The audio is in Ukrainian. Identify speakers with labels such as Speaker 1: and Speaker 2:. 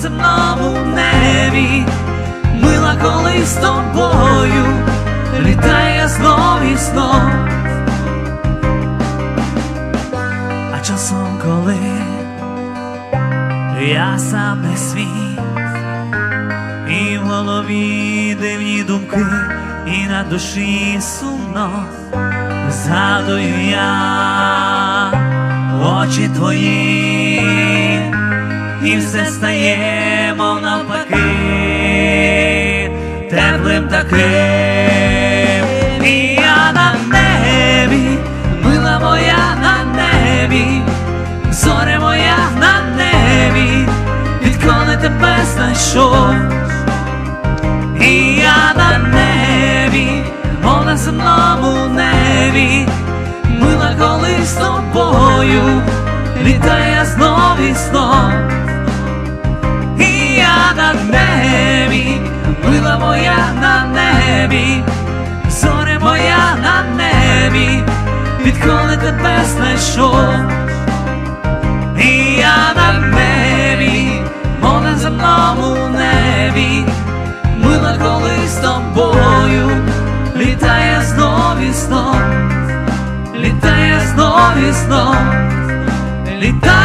Speaker 1: земному небі, мила колись з тобою, літає знов і знов. А часом, коли я сам не свій, і в голові дивні думки, і на душі сумно, згадую я очі твої, і все стає, мов навпаки, теплим таким, і я на небі, мила моя на небі, зоре моя на небі, відколи тебе знайшов. І я на небі, о на земному небі, мила колись з тобою, літає знов і знов. Мила моя на небі, зоре моя на небі, відколи тебе знайшов. І я на небі, на земному небі, мила колись тобою, літає знов і знов, літає знов і знов, літаю